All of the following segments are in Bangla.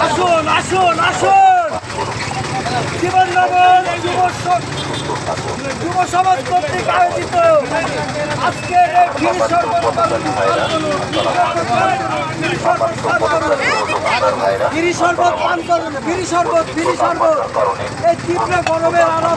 আসুন আসুন আসুন জীবন যুব সমাজ কর্তৃক আয়োজিত আজকের এই করুন। গিরি শরবত পান করুন গিরি শরবত এই তীব্র গরমের আরাম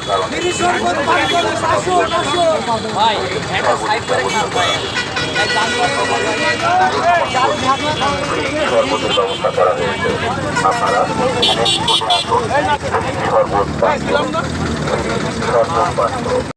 গিরি শরবত পান করুন আসুন আসুন ভাই একটা সাইড করে খান ভাই এই যানবাহন সর্বোচ্চ ব্যবস্থা করা হয়েছে। আপনারা সর্বোচ্চ সর্বোচ্চ